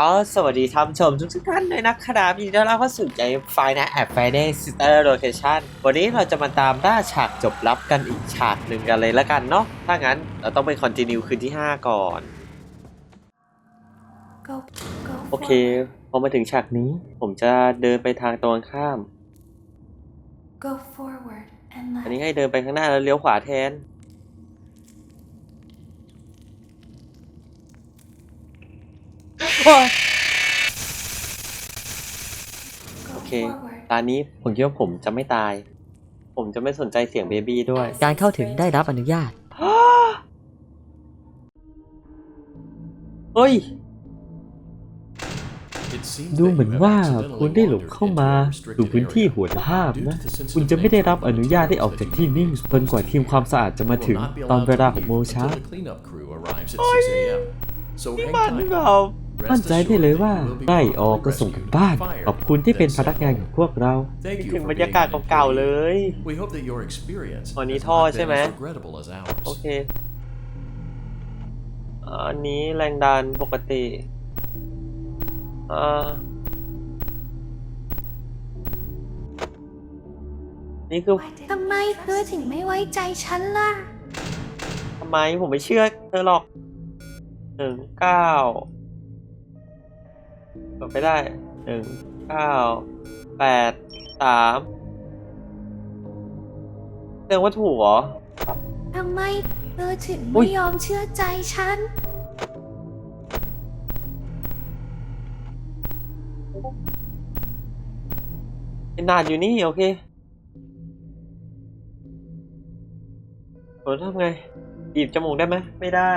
ก็สวัสดีท่านผู้ชมทุกๆท่านเลยนะครับยินดีต้อนรับเข้าสู่ใจไฟนะแอปไฟเดย์ซิสเตอร์โลเคชั่นวันนี้เราจะมาตามล่าฉากจบลับกันอีกฉากหนึ่งกันเลยแล้วกันเนาะถ้างั้นเราต้องไปคอนติเนียคืนที่ 5 ก่อน Go, go โอเค forward. พอมาถึงฉากนี้ ผมจะเดินไปทางตรงข้าม Go forward and อัน let นี้ให้เดินไปข้างหน้าแล้วเลี้ยวขวาแทน โอเค forward. ตอนนี้ผมคิดว่าผมจะไม่ตาย ผมจะไม่สนใจเสียงเบบี้ด้วย การเข้าถึงได้รับอนุญาต เฮ้ย ดูเหมือนว่าคุณได้หลงเข้ามาสู่พื้นที่หัวภาพนะ คุณจะไม่ได้รับอนุญาตให้ออกจากที่นี่จนกว่าทีมความสะอาดจะมาถึงตอนเวลา6โมงเช้านี่มันแบบ มั่นใจได้เลยว่าได้ออกก็ส่งกันบ้าน ขอบคุณที่เป็นพนักงานของพวกเรา ถึงบรรยากาศเก่าๆเลยวันนี้ท่อใช่ไหมโอเค อันนี้แรงดันปกติอ่านี่คือทำไมเธอถึงไม่ไว้ใจฉันล่ะ ทำไมผมไม่เชื่อเธอหรอกหนึ่งเก้า เปิดไปได้หนึ่งเก้าแปดสามแสดงว่าถูกเหรอ ทำไมเธอถึงอุ๊ไม่ย ยอมเชื่อใจฉัน เป็นนานอยู่นี่ โอเคผมทำไงบีบจมูกได้ไหมไม่ได้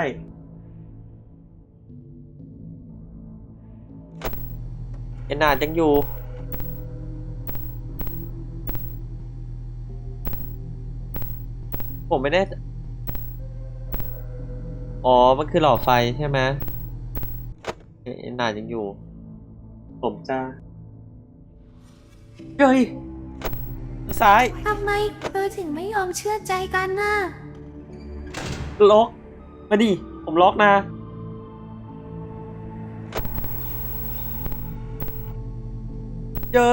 เอ็นนาดยังอยู่ ผมไม่ได้ อ๋อ มันคือหลอดไฟใช่ไหมเอ๊ะเอ็นนาดยังอยู่ ผมจะ เฮ้ย ซ้าย ทำไมเธอถึงไม่ยอมเชื่อใจกันน่ะ ล็อก มาดิ ผมล็อกนะ เจอ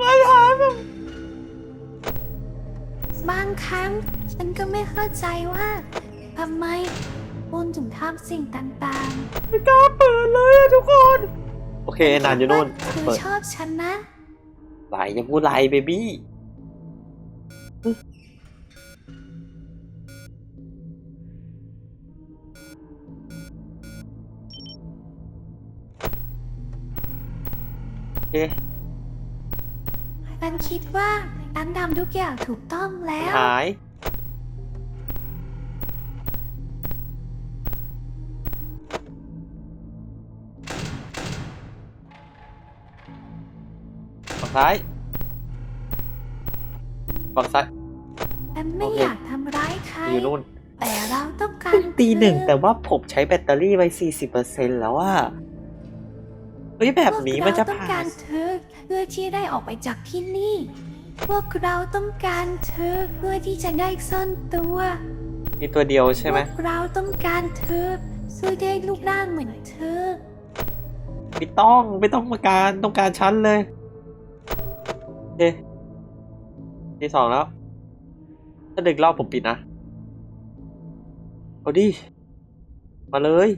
มาถามแบบบางครั้งฉันก็ไม่เข้าใจว่าทำไมคุณถึงทำสิ่งต่างไม่กล้าเปิดเลยอะทุกคน โอเค ๆนานอยู่นู่นเธอเปิดชอบฉันนะ ไหลอย่าพูดไหลเบบี้ โอเคฉันคิดว่าฉันทำทุกอย่างถูกต้องแล้ว หาย ฝั่งซ้าย ฝั่งซ้ายฉันไม่โอเค อยากทำร้ายใคร อยู่นู่น แต่เราต้องการเพิ่งตีหนึ่งเธอแต่ว่าผมใช้แบตเตอรี่ไป40%แล้วอะ เฮ้ยแบบนี้มันจะพวกเราต้องผ่าการนเธอเพื่อที่ได้ออกไปจากที่นี่ พวกเราต้องการเธอเพื่อที่จะได้ซ่อนตัว มีตัวเดียวใช่ไหมพวกเราต้องการเธอเพื่อได้รูปร่างเหมือนเธอ ไม่ต้องไม่ต้องมาการต้องการชั้นเลยโอเคที่สองแล้ว ถ้าดึกรอบผมปิดนะเอาดิมาเลย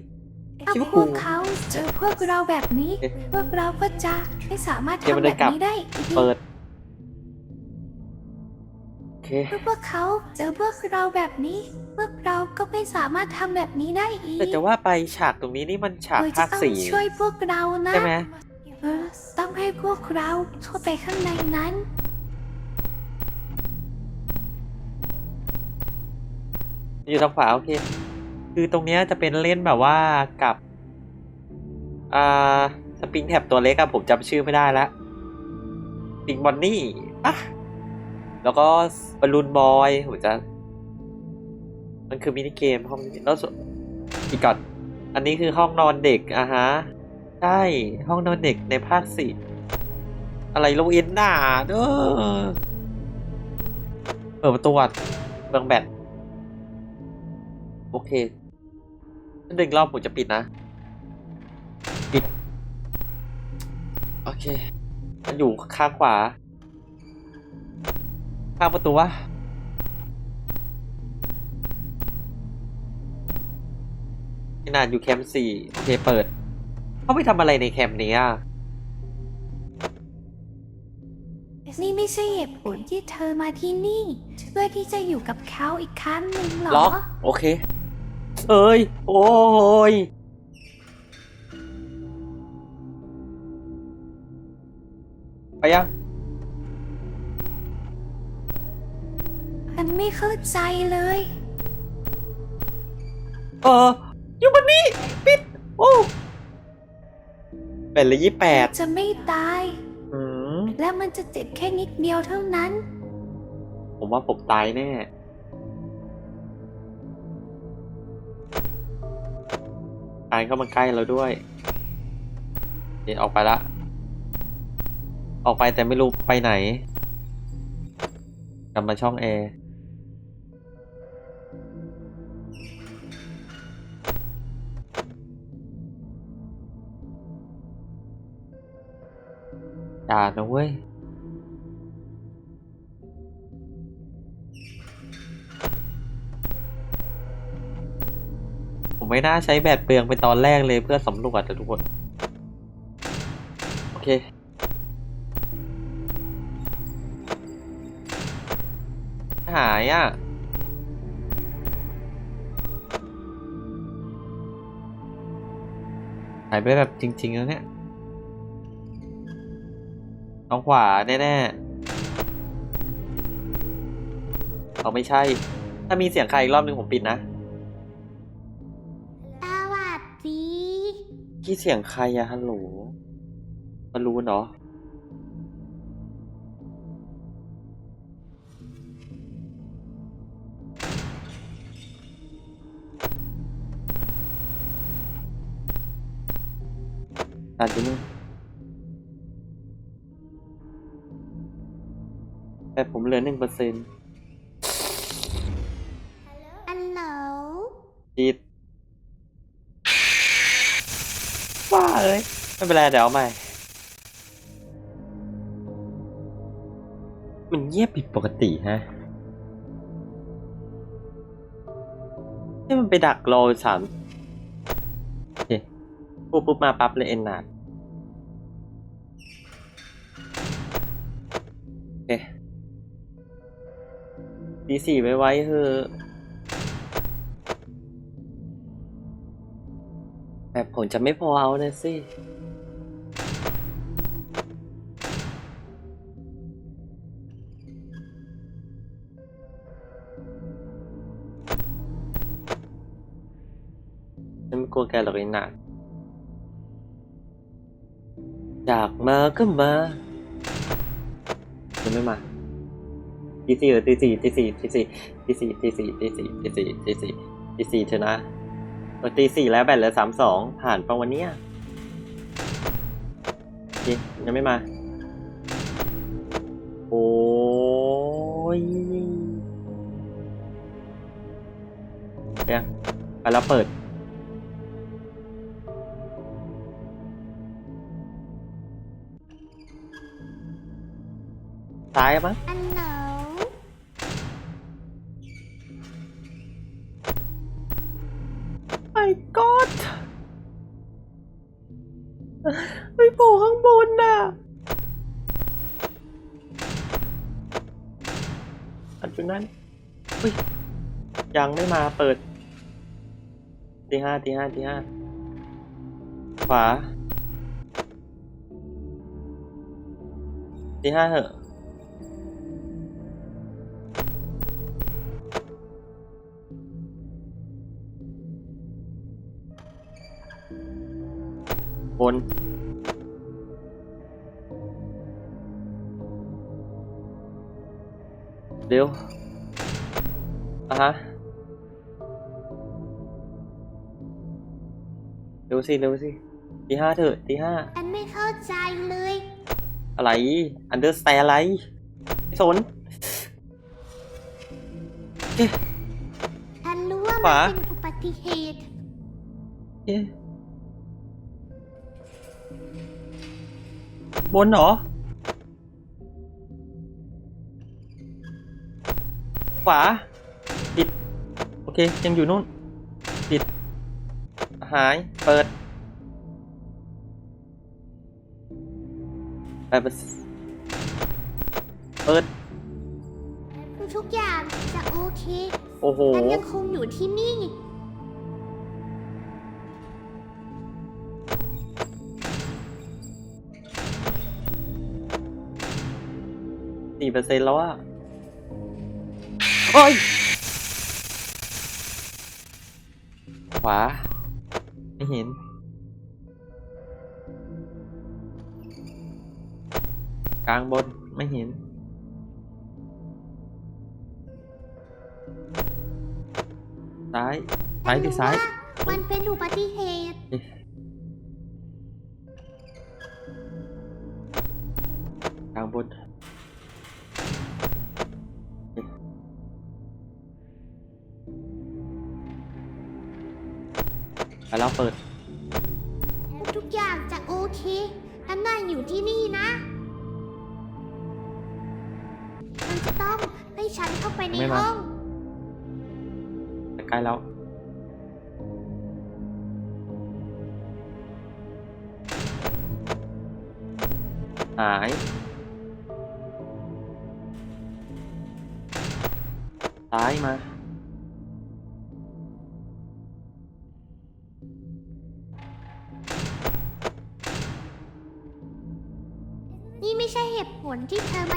ถ้าคิดว่าพวกกูเขา เจอพวกเราแบบนี้เอ๊ะพวกเราก็จะไม่สามารถเดี๋ยวมันทำเดิแบนบกลับนี้ได้อีกเปิดโอเคถ้าพวกเขาเจอพวกเราแบบนี้ พวกเราก็ไม่สามารถทำแบบนี้ได้อีก แต่จะว่าไปฉากตรงนี้นี่มันฉากโดยภาจะคต้องสี่ช่วยพวกเรานะใช่ไหมเออต้องให้พวกเราเข้าไปข้างในนั้น อยู่ทางขวาโอเค คือตรงเนี้ยจะเป็นเล่นแบบว่ากับ อ่าสปริงแท็บตัวเล็กอะผมจำชื่อไม่ได้ละสปริงบอนนี่ปะแล้วก็บอลลูนบอยผมจะ มันคือมินิเกมห้องนี้แล้วอีกก่อนอันนี้คือห้องนอนเด็กอะฮะใช่ห้องนอนเด็กในภาคสี่อะไรโลเอ็นหนาเด้อเปิดประตูอะเบืองแบตโอเคถ้าดึงรอบผมจะปิดนะ เคมันอยู่ข้างขวา ข้างประตูวะขนาดอยู่แคมป์สี่โอเคเปิด เขาไปทำอะไรในแคมป์นี้อะนี่ไม่ใช่เหตุผลที่เธอมาที่นี่เพื่อที่จะอยู่กับเขาอีกครั้งหนึ่งเหรล็ออก โอเค เอ้ย โอ้ย ยังมันไม่เข้าใจเลย เอออยู่บนนี้ ปิด โอ้เป็นเลยยี่แปดจะไม่ตาย อืม และมันจะเจ็บแค่นิดเดียวเท่านั้น ผมว่าผมตายแน่ ตายเข้ามาใกล้เราด้วยเดี๋ยวออกไปละ ออกไปแต่ไม่รู้ไปไหน กลับมาช่องแอร์อย่านะเว้ยผมไม่น่าใช้แบตเปลืองไปตอนแรกเลยเพื่อสำรวจแต่ทุกคน โอเค หายอะหายไปแบบจริง ๆ แล้วเนี่ยทางขวาแน่ๆเอาไม่ใช่ ถ้ามีเสียงใครอีกรอบหนึ่งผมปิดนะสวัสดีที่เสียงใครอะฮัลโหลมันรู้เนาะ อาจจะมึงแต่ผมเหลือหนึ่งเปอร์เซ็นต์อันเหลจิตว้าเอ้ยไม่เป็นไรเดี๋ยวเอาใหม่ มันเงียบผิดปกติฮะนี่มันไปดักรอสามโอเค ปุ๊บปุ๊บมาปั๊บเลยเอ็นนาดโอเคดีสี่ไว้ไว้เถอะแบบผมจะไม่พอเอานะสิฉันไม่กลัวแกหรอกไอ้หนัก อยากมาก็มายังไม่มาตีสี่หรือตีสี่ตีสี่ตีสี่ตีสี่ตีสี่ตีสี่ตีสี่ตีสี่ตีสี่เถอะนะตีสี่แล้วแบตเหลือสามสองผ่านปะวันเนี้ยยังไม่มา โอ้ยยังไปแล้วเปิดายมั้งอันเหลไอ้กอดไม่โผล่ข้างบนน่ะ อันจุดนั้นอุ้ย ยังไม่มาเปิดตีห้าตีห้าตีห้าขวาตีห้าเหอะ บนเร็วอะฮะเร็วสิเร็วสิตีห้าเถอะตีห้าอันไม่เข้าใจเลย อะไร understand อะไรไม่สนเอ๊ะฉันรู้ว่าขวามันเป็นอุบัติเหตุเอ๊ะ บนเหรอ ขวา ปิด โอเค ยังอยู่นู่น ปิด หาย เปิดไปบเปิด ทุกอย่างจะโอเคโอ้โหฉันยังคงอยู่ที่นี่ สี่เปอร์เซ็นต์แล้วอะโอ้ยขวา ไม่เห็น กลางบน ไม่เห็น ซ้าย ซ้ายดิซ้าย มันเป็นอุบัติเหตุกลางบน แล้วเปิด ทุกอย่างจะโอเคฉันนั่งอยู่ที่นี่นะ มันจะต้องให้ฉันเข้าไปในไม่มา ห้อง ใกล้แล้ว หาย ซ้ายมา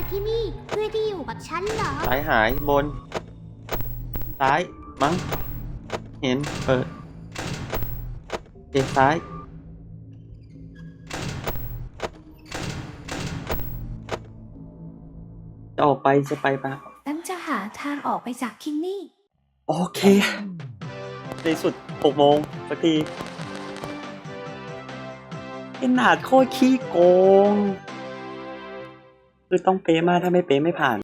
ที่เธอมาที่นี่เพื่อที่อยู่กับฉันเหรอซ้ายหายบน ซ้ายมั้ง เห็นเปิดเอกซ้าย จะออกไปจะไปปะฉันจะหาทางออกไปจากที่นี่ โอเค ในสุดหกโมงสักทีไอ้หนาดโคตรขี้โกง คือต้องเป๊ะมากถ้าไม่เป๊ะไม่ผ่าน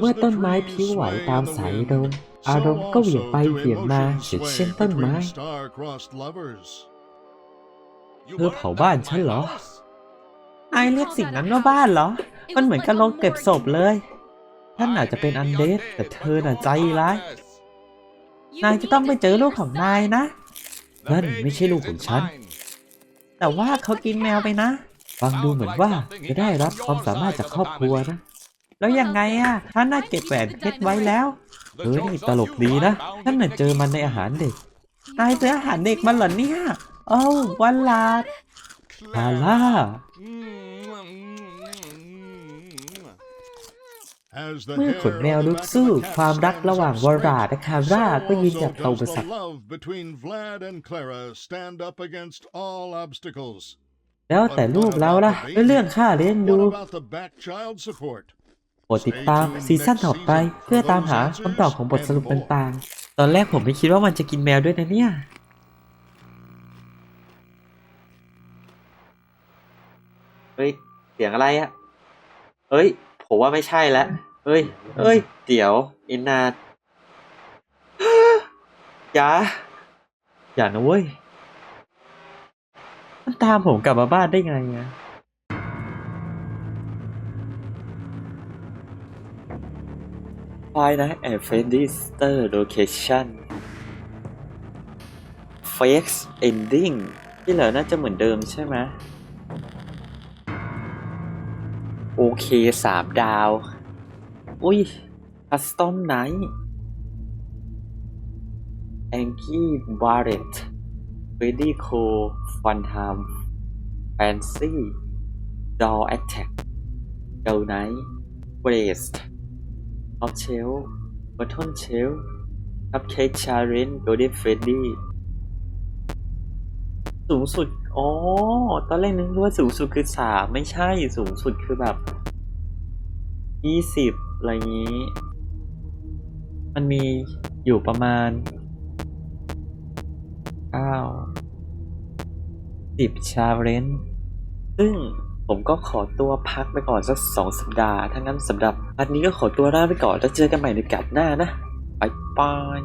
เมื่อต้นไม้พิ้วไหวตามสายลมอารมณ์ก็เหวี่ยงไปเหวี่ยงมาเช่นเช่นต้นไม้เธอเผาบ้านฉันเหรอ ไอายเรียกสิ่งนั้นว่าบ้านเหรอ มันเหมือนกับโรงเก็บศพเลย ท่านอาจจะเป็นอันเดดแต่เธอน่ะใจร้าย นายจะต้องไปเจอลูกของนายนะ นั่นไม่ใช่ลูกของฉัน แต่ว่าเขากินแมวไปนะ ฟังดูเหมือนว่าจะได้รับความสามารถจากครอบครัวนะ แล้วยังไงอะท่านน่าเก็บแหวนเพชรไว้แล้วเออนี่ตลกดีนะฉันน่ะเจอมันในอาหารเด็กนายซื้ออาหารเด็กมันเหรอเนี่ย โอ้าวันลาดฮาล่า เมื่อขนแมวลุกสู้ความรักระหว่างวราและคาร่าก็ยิงจากตรงประสักแล้วแต่ลูกเราล่ะแล้วเรื่องค่าเลี้ยงดูโปรดติดตามซีซั่นต่อไปเพื่อตามหาคำตอบของบทสรุปต่างตอนแรกผมไม่คิดว่ามันจะกินแมวด้วยนะเนี่ยเฮ้ย เสียงอะไรอะเฮ้ย ผมว่าไม่ใช่แล้วเฮ้ยเฮ้ย เดี๋ยวอินนาอย่า อย่านะเว้ย มันตามผมกลับมาบ้านได้ไงอะ Find night at Freddy's Star Location Fake Ending ที่เหลือน่าจะเหมือนเดิมใช่ไหม โอเคสามดาว อุ้ยคัสตอมไนท์แองกี้บาร์เรตเฟรดดี้โคฟันทามแฟนซี่ดอลแอตแทกเกลไนท์เบรสต์ออฟเชลบอทอนเชลคัพเค้กชาเรนโกลเด้นเฟรดดี้สูงสุด อ๋อ ตอนแรกนึกว่าสูงสุดคือสามไม่ใช่สูงสุดคือแบบยี่สิบอะไรงนี้ มันมีอยู่ประมาณเก้าสิบชาเรนซึ่งผมก็ขอตัวพักไปก่อนสักสองสัปดาห์ถ้างั้นสำหรับอันนี้ก็ขอตัวลาไปก่อนแล้วเจอกันใหม่ในกัดหน้านะบายบาย